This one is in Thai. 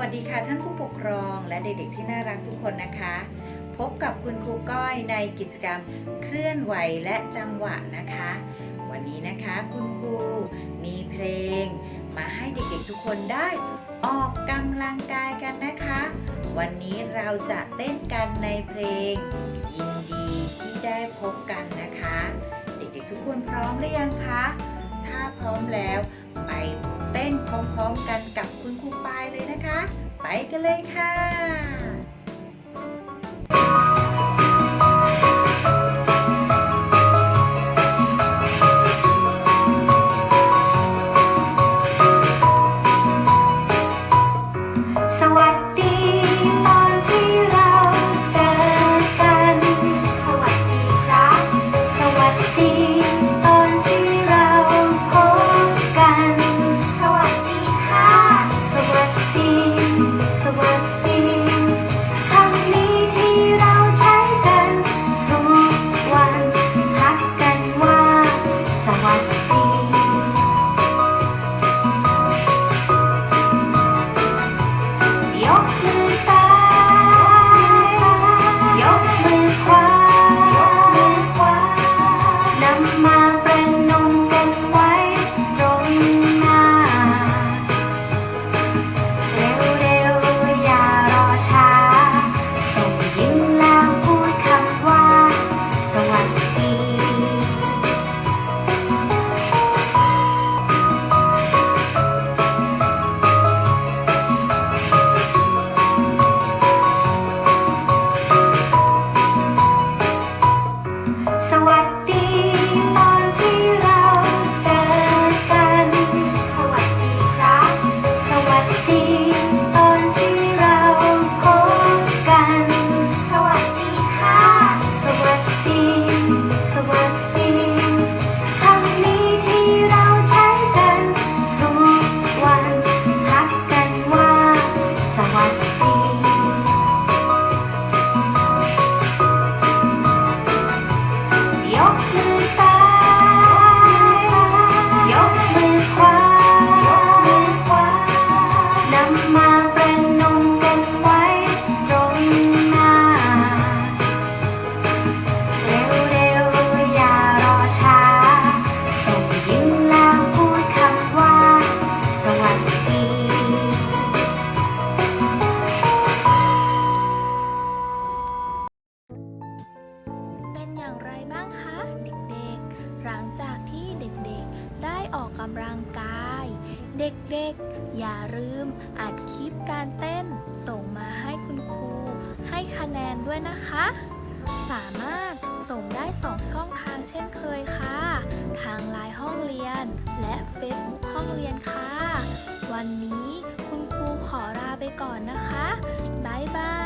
วัสดีค่ะท่านผู้ปกครองและเด็กๆที่น่ารักทุกคนนะคะ พบกับคุณครูก้อยในกิจกรรมเคลื่อนไหวและจังหวะนะคะ วันนี้นะคะคุณครูมีเพลง มาให้เด็กๆทุกคนได้ออกกำลังกายกันนะคะ วันนี้เราจะเต้นกันในเพลง ยินดีที่ได้พบกันนะคะ เด็กๆทุกคนพร้อมหรือยังคะถ้าพร้อมแล้วไปเต้นพร้อมๆกันกับคุณครูปายเลย ไปกันเลยค่ะ มาเประนมกันไว้ตรงหน้า เร็วๆอย่ารอช้า ส่งยิ้มแล้วพูดคำว่า สวัสดี เป็นอย่างไรบ้างคะ เด็กๆ หลังจากที่เด็กๆ ได้ออกกำลังกาย เด็กๆ อย่าลืมอัดคลิปการเต้น ส่งมาให้คุณครู ให้คะแนนด้วยนะคะ สามารถส่งได้สองช่องทางเช่นเคยค่ะ ทางไลน์ห้องเรียน และเฟซบุ๊กห้องเรียนค่ะ วันนี้คุณครูขอลาไปก่อนนะคะ บ๊ายบาย